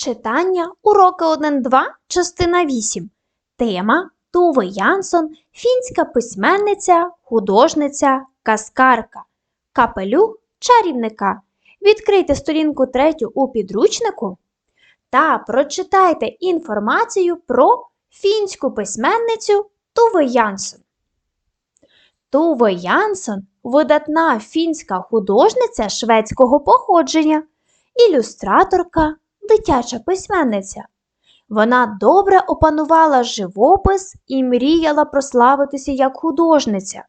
Читання уроки 1-2, частина 8. Тема Туве Янсон, фінська письменниця, художниця, казкарка. Капелюх чарівника. Відкрийте сторінку 3 у підручнику та прочитайте інформацію про фінську письменницю Туве Янсон. Туве Янсон видатна фінська художниця шведського походження, ілюстраторка, дитяча письменниця. Вона добре опанувала живопис і мріяла прославитися як художниця.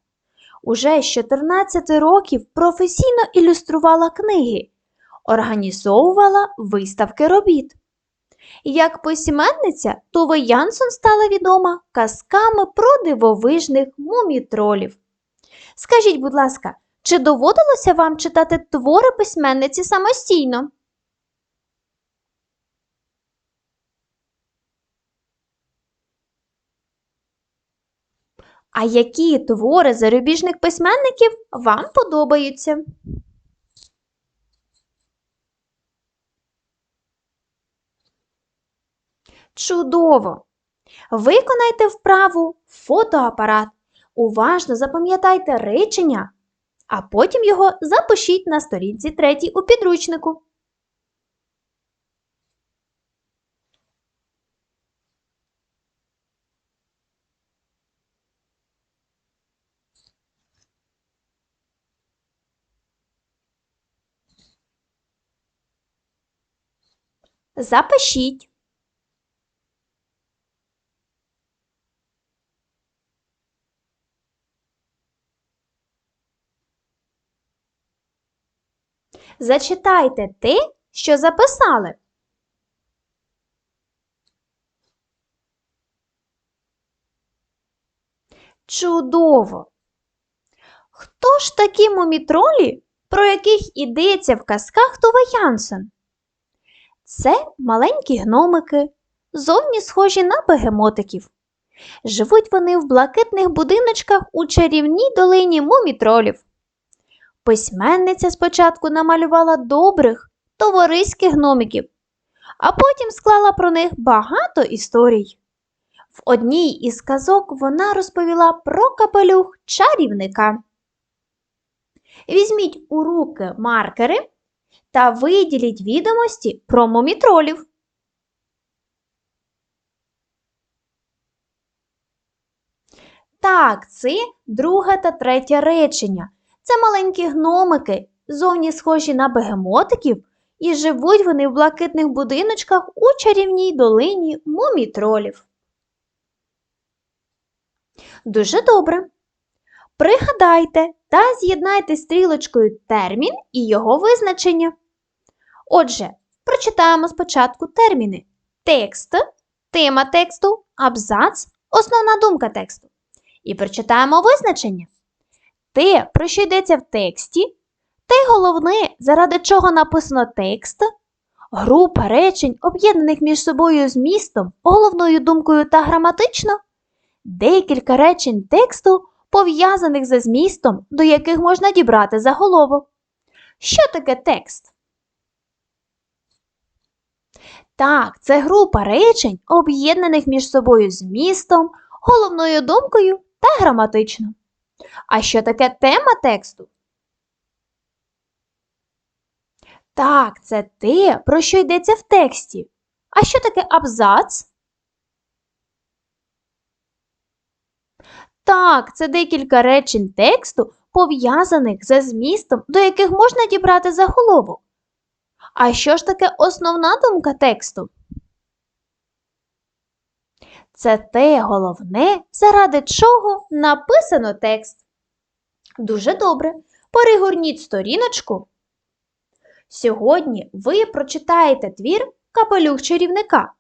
Уже з 14 років професійно ілюструвала книги, організовувала виставки робіт. Як письменниця, Туве Янсон стала відома казками про дивовижних мумітролів. Скажіть, будь ласка, чи доводилося вам читати твори письменниці самостійно? А які твори зарубіжних письменників вам подобаються? Чудово! Виконайте вправу фотоапарат. Уважно запам'ятайте речення, а потім його запишіть на сторінці 3 у підручнику. Запишіть. Зачитайте те, що записали. Чудово! Хто ж такі мумітролі, про яких ідеться в казках Тува Янсен? Це маленькі гномики, зовні схожі на бегемотиків. Живуть вони в блакитних будиночках у чарівній долині мумітролів. Письменниця спочатку намалювала добрих, товариських гномиків, а потім склала про них багато історій. В одній із казок вона розповіла про капелюх чарівника. Візьміть у руки маркери та виділіть відомості про мумітролів. Так, це друге та третє речення. Це маленькі гномики, зовні схожі на бегемотиків, і живуть вони в блакитних будиночках у чарівній долині мумітролів. Дуже добре. Пригадайте та з'єднайте стрілочкою термін і його визначення. Отже, прочитаємо спочатку терміни: текст, тема тексту, абзац, основна думка тексту. І прочитаємо визначення. Те, про що йдеться в тексті, те головне, заради чого написано текст, група речень, об'єднаних між собою змістом, головною думкою та граматично, декілька речень тексту, пов'язаних за змістом, до яких можна дібрати заголовок. Що таке текст? Так, це група речень, об'єднаних між собою змістом, головною думкою та граматично. А що таке тема тексту? Так, це те, про що йдеться в тексті. А що таке абзац? Так, це декілька речень тексту, пов'язаних за змістом, до яких можна дібрати заголовок. А що ж таке основна думка тексту? Це те головне, заради чого написано текст. Дуже добре. Перегорніть сторіночку. Сьогодні ви прочитаєте твір Капелюх чарівника.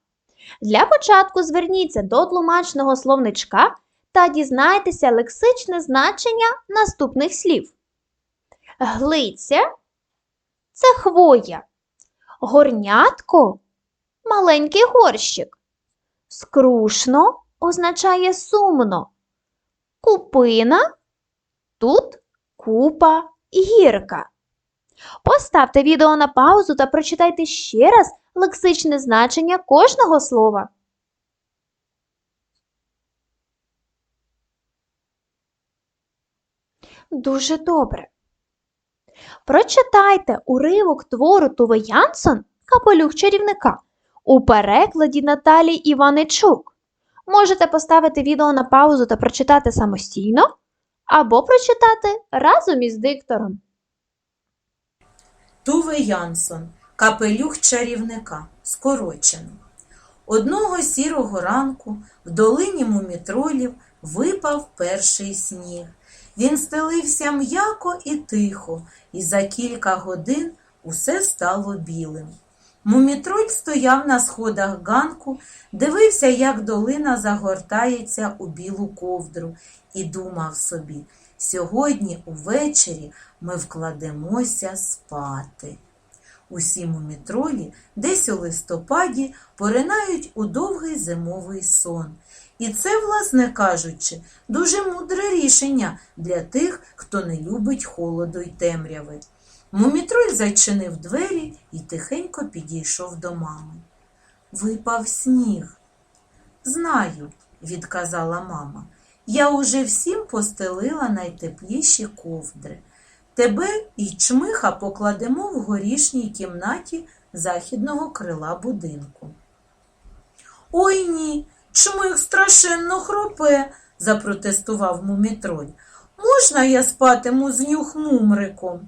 Для початку зверніться до тлумачного словничка та дізнайтеся лексичне значення наступних слів. Глиця це хвоя. Горнятко маленький горщик. Скрушно означає сумно. Купина тут купа гірка. Поставте відео на паузу та прочитайте ще раз лексичне значення кожного слова. Дуже добре. Прочитайте уривок твору Туве Янсон Капелюх чарівника у перекладі Наталії Іваничук. Можете поставити відео на паузу та прочитати самостійно, або прочитати разом із диктором. Туве Янсон, капелюх чарівника, скорочено. Одного сірого ранку в долині мумітролів випав перший сніг. Він стелився м'яко і тихо, і за кілька годин усе стало білим. Мумітроль стояв на сходах ганку, дивився, як долина загортається у білу ковдру, і думав собі, сьогодні увечері ми вкладемося спати. Усі мумітролі десь у листопаді поринають у довгий зимовий сон. І це, власне кажучи, дуже мудре рішення для тих, хто не любить холоду й темряви. Мумітроль зачинив двері і тихенько підійшов до мами. Випав сніг. Знаю, відказала мама. Я уже всім постелила найтепліші ковдри. Тебе і чмиха покладемо в горішній кімнаті західного крила будинку. Ой ні, чмих страшенно хропе, запротестував мумітроль. Можна я спатиму з нюхмумриком?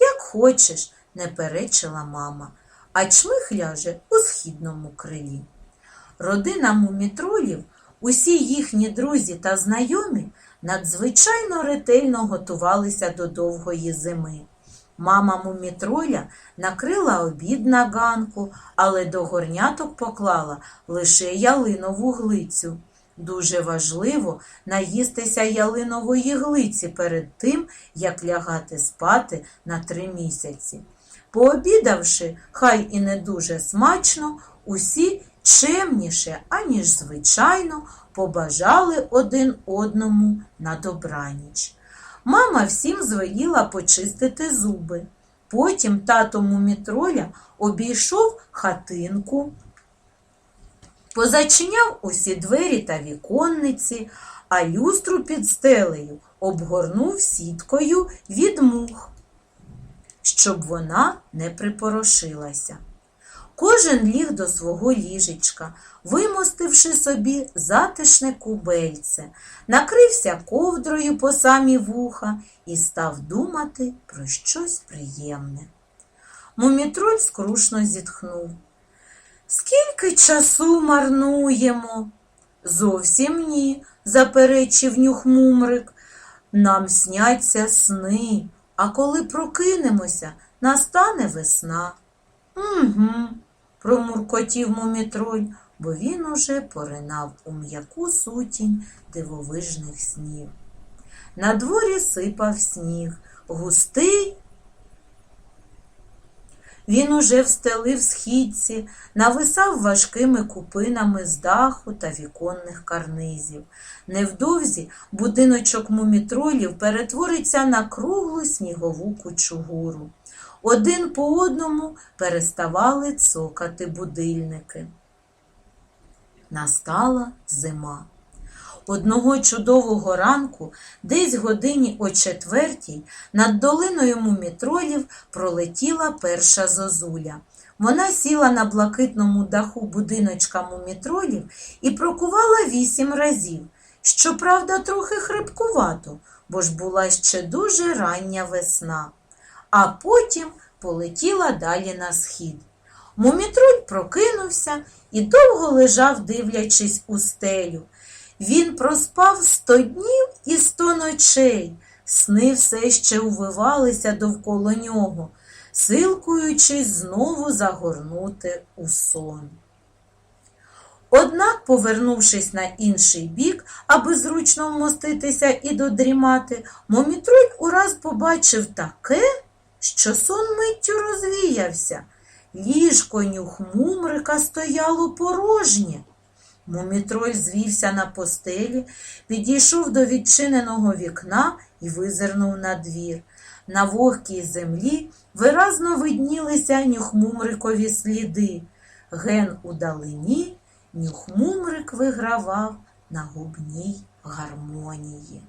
Як хочеш, не перечила мама, а чмих ляже у східному крилі. Родина мумітролів, усі їхні друзі та знайомі надзвичайно ретельно готувалися до довгої зими. Мама мумітроля накрила обід на ганку, але до горняток поклала лише ялинову глицю. Дуже важливо наїстися ялинової глиці перед тим, як лягати спати на три місяці. Пообідавши, хай і не дуже смачно, усі чемніше, аніж звичайно, побажали один одному на добраніч. Мама всім звеліла почистити зуби. Потім тато мумітроля обійшов хатинку, позачиняв усі двері та віконниці, а люстру під стелею обгорнув сіткою від мух, щоб вона не припорошилася. Кожен ліг до свого ліжечка, вимостивши собі затишне кубельце, накрився ковдрою по самі вуха і став думати про щось приємне. Мумітроль скрушно зітхнув. Скільки часу марнуємо? Зовсім ні, заперечив нюхмумрик. Нам сняться сни, а коли прокинемося, настане весна. Угу, промуркотів мумітроль, бо він уже поринав у м'яку сутінь дивовижних снів. На дворі сипав сніг, густий. Він уже встелив східці, нависав важкими купинами з даху та віконних карнизів. Невдовзі будиночок мумітролів перетвориться на круглу снігову кучугуру. Один по одному переставали цокати будильники. Настала зима. Одного чудового ранку, десь годині о четвертій, над долиною мумітролів пролетіла перша зозуля. Вона сіла на блакитному даху будиночка мумітролів і прокувала вісім разів. Щоправда, трохи хрипкувато, бо ж була ще дуже рання весна. А потім полетіла далі на схід. Мумітроль прокинувся і довго лежав, дивлячись у стелю. Він проспав сто днів і сто ночей. Сни все ще увивалися довкола нього, силкуючись знову загорнути у сон. Однак, повернувшись на інший бік, аби зручно вмоститися і додрімати, Момітроль ураз побачив таке, що сон миттю розвіявся. Ліжко нюхмумрика стояло порожнє. Мумітроль звівся на постелі, підійшов до відчиненого вікна і визирнув на двір. На вогкій землі виразно виднілися нюхмумрикові сліди. ген удалині, нюхмумрик вигравав на губній гармонії.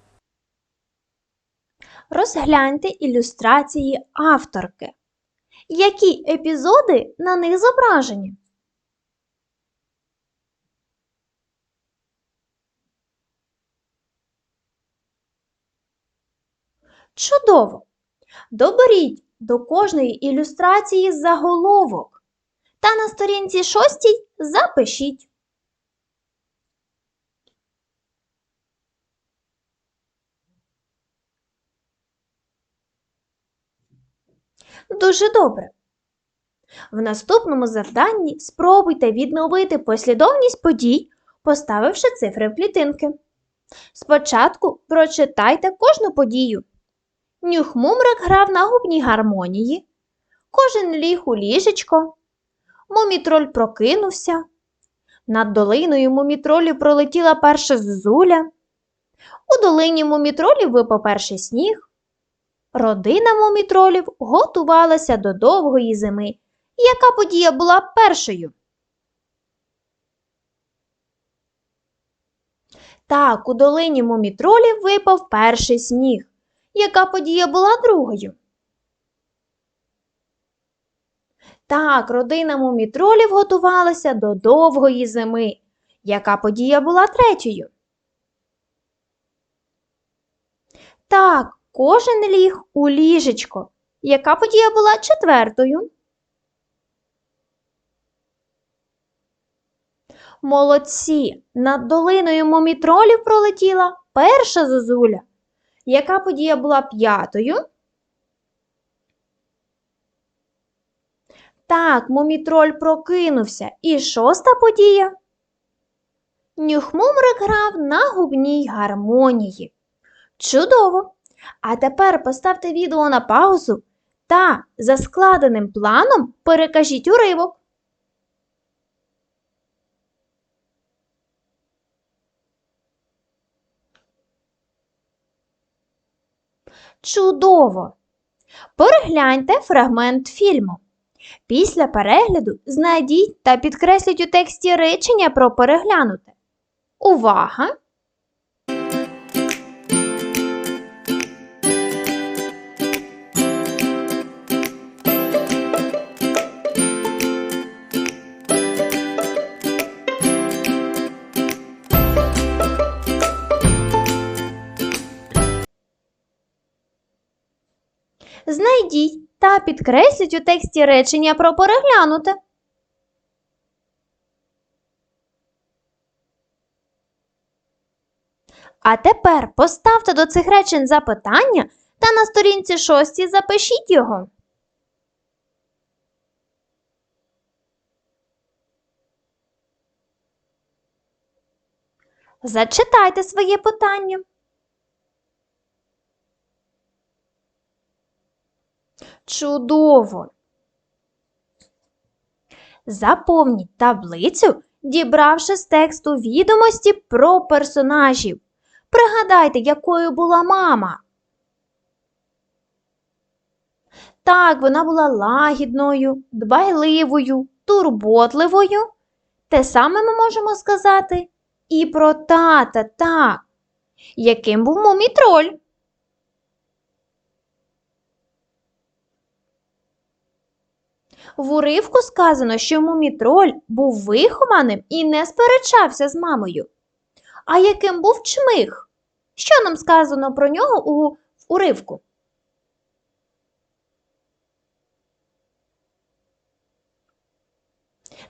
Розгляньте ілюстрації авторки. Які епізоди на них зображені? Чудово! Доберіть до кожної ілюстрації заголовок та на сторінці шостій запишіть. Дуже добре. В наступному завданні спробуйте відновити послідовність подій, поставивши цифри в клітинки. Спочатку прочитайте кожну подію. Нюхмумрик грав на губній гармонії. Кожен ліг у ліжечко. Мумітроль прокинувся. Над долиною мумітролів пролетіла перша зозуля. У долині мумітролів випав перший сніг. Родина мумітролів готувалася до довгої зими. Яка подія була першою? Так, у долині мумітролів випав перший сніг. Яка подія була другою? Так, родина мумітролів готувалася до довгої зими. Яка подія була третьою? Так, кожен ліг у ліжечко. Яка подія була четвертою? Молодці! Над долиною мумітролів пролетіла перша зозуля. Яка подія була п'ятою? Так, мумітроль прокинувся. І шоста подія. Нюхмумрик грав на губній гармонії. Чудово! А тепер поставте відео на паузу та за складеним планом перекажіть уривок. Чудово! Перегляньте фрагмент фільму. Після перегляду знайдіть та підкресліть у тексті речення про переглянуте. Увага! Підкресліть у тексті речення про переглянуте. А тепер поставте до цих речень запитання та на сторінці 6 запишіть його. Зачитайте своє питання. Чудово! Заповніть таблицю, дібравши з тексту відомості про персонажів. Пригадайте, якою була мама. Так, вона була лагідною, дбайливою, турботливою. Те саме ми можемо сказати і про тата, так. Яким був мумітроль? В уривку сказано, що мумітроль був вихованим і не сперечався з мамою. А яким був чмих? Що нам сказано про нього у уривку?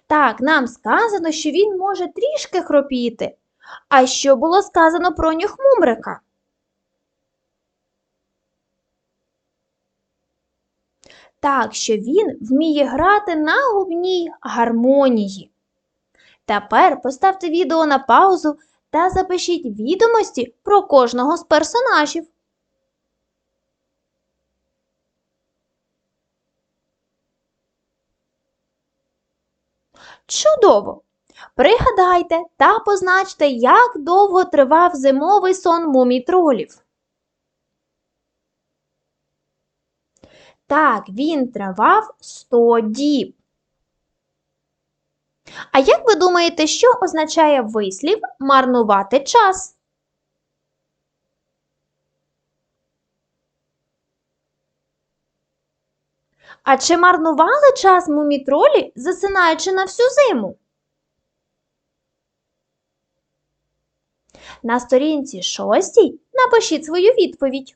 Так, нам сказано, що він може трішки хропіти. А що було сказано про нюх Так, що він вміє грати на губній гармонії. Тепер поставте відео на паузу та запишіть відомості про кожного з персонажів. Чудово! Пригадайте та позначте, як довго тривав зимовий сон мумітролів. Так, він тривав 100 діб. А як ви думаєте, що означає вислів марнувати час? А чи марнували час мумітролі, засинаючи на всю зиму? На сторінці шостій напишіть свою відповідь.